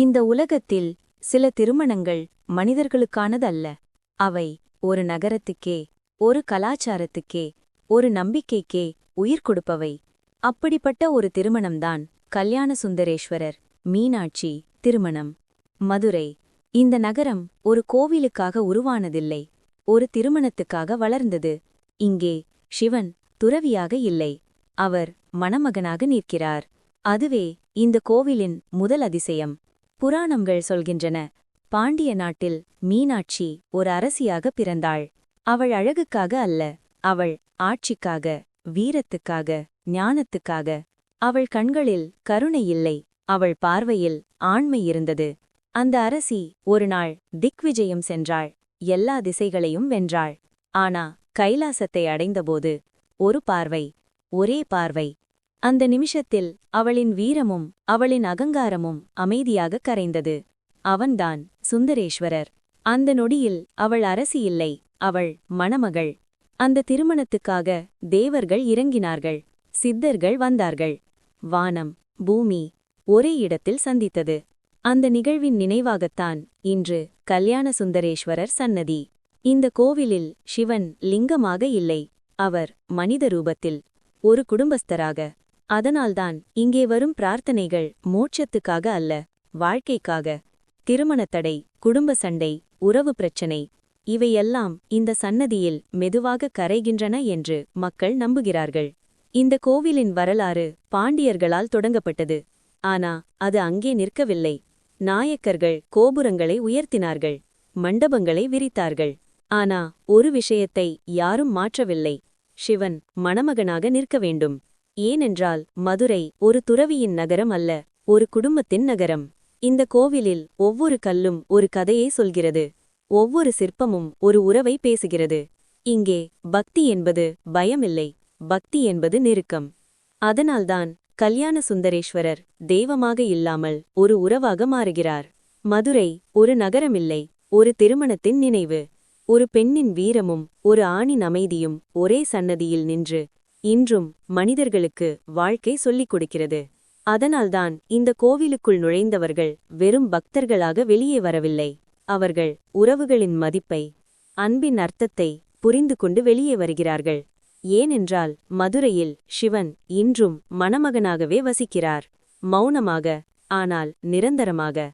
இந்த உலகத்தில் சில திருமணங்கள் மனிதர்களுக்கானதல்ல. அவை ஒரு நகரத்துக்கே ஒரு கலாச்சாரத்துக்கே ஒரு நம்பிக்கைக்கே உயிர் கொடுப்பவை. அப்படிப்பட்ட ஒரு திருமணம்தான் கல்யாண சுந்தரேஸ்வரர் மீனாட்சி திருமணம். மதுரை இந்த நகரம் ஒரு கோவிலுக்காக உருவானதில்லை ஒரு திருமணத்துக்காக வளர்ந்தது. இங்கே சிவன் துறவியாக இல்லை அவர் மணமகனாக நிற்கிறார். அதுவே இந்த கோவிலின் முதல் அதிசயம். புராணங்கள் சொல்கின்றன. பாண்டிய நாட்டில் மீனாட்சி ஒரு அரசியாக பிறந்தாள். அவள் அழகுக்காக அல்ல. அவள் ஆட்சிக்காக வீரத்துக்காக ஞானத்துக்காக. அவள் கண்களில் கருணை இல்லை. அவள் பார்வையில் ஆண்மை இருந்தது. அந்த அரசி ஒருநாள் திக்விஜயம் சென்றாள். எல்லா திசைகளையும் வென்றாள். ஆனா கைலாசத்தை அடைந்தபோது ஒரு பார்வை ஒரே பார்வை அந்த நிமிஷத்தில் அவளின் வீரமும் அவளின் அகங்காரமும் அமைதியாக கரைந்தது. அவன்தான் சுந்தரேஸ்வரர். அந்த நொடியில் அவள் அரசி இல்லை அவள் மணமகள். அந்த திருமணத்துக்காக தேவர்கள் இறங்கினார்கள் சித்தர்கள் வந்தார்கள். வானம் பூமி ஒரே இடத்தில் சந்தித்தது. அந்த நிகழ்வின் நினைவாகத்தான் இன்று கல்யாண சுந்தரேஸ்வரர் சன்னதி. இந்த கோவிலில் சிவன் லிங்கமாக இல்லை அவர் மனித ரூபத்தில் ஒரு குடும்பஸ்தராக அதனால்தான் இங்கே வரும் பிரார்த்தனைகள் மோட்சத்துக்காக அல்ல வாழ்க்கைக்காக. திருமணத்தடை குடும்ப சண்டை உறவு பிரச்சனை இவையெல்லாம் இந்த சன்னதியில் மெதுவாக கரைகின்றன என்று மக்கள் நம்புகிறார்கள். இந்த கோவிலின் வரலாறு பாண்டியர்களால் தொடங்கப்பட்டது. ஆனா அது அங்கே நிற்கவில்லை. நாயக்கர்கள் கோபுரங்களை உயர்த்தினார்கள் மண்டபங்களை விரித்தார்கள். ஆனா ஒரு விஷயத்தை யாரும் மாற்றவில்லை. சிவன் மணமகனாக நிற்க வேண்டும். ஏனென்றால் மதுரை ஒரு துறவியின் நகரம் அல்ல ஒரு குடும்பத்தின் நகரம். இந்த கோவிலில் ஒவ்வொரு கல்லும் ஒரு கதையை சொல்கிறது. ஒவ்வொரு சிற்பமும் ஒரு உறவை பேசுகிறது. இங்கே பக்தி என்பது பயமில்லை பக்தி என்பது நெருக்கம். அதனால்தான் கல்யாண சுந்தரேஸ்வரர் தெய்வமாக இல்லாமல் ஒரு உறவாக மாறுகிறார். மதுரை ஒரு நகரமில்லை ஒரு திருமணத்தின் நினைவு. ஒரு பெண்ணின் வீரமும் ஒரு ஆணின் அமைதியும் ஒரே சன்னதியில் நின்று இன்றும் மனிதர்களுக்கு வாழ்க்கை சொல்லிக் கொடுக்கிறது. அதனால்தான் இந்த கோவிலுக்குள் நுழைந்தவர்கள் வெறும் பக்தர்களாக வெளியே வரவில்லை. அவர்கள் உறவுகளின் மதிப்பை அன்பின் அர்த்தத்தை புரிந்து கொண்டு வெளியே வருகிறார்கள். ஏனென்றால் மதுரையில் சிவன் இன்றும் மணமகனாகவே வசிக்கிறார். மௌனமாக ஆனால் நிரந்தரமாக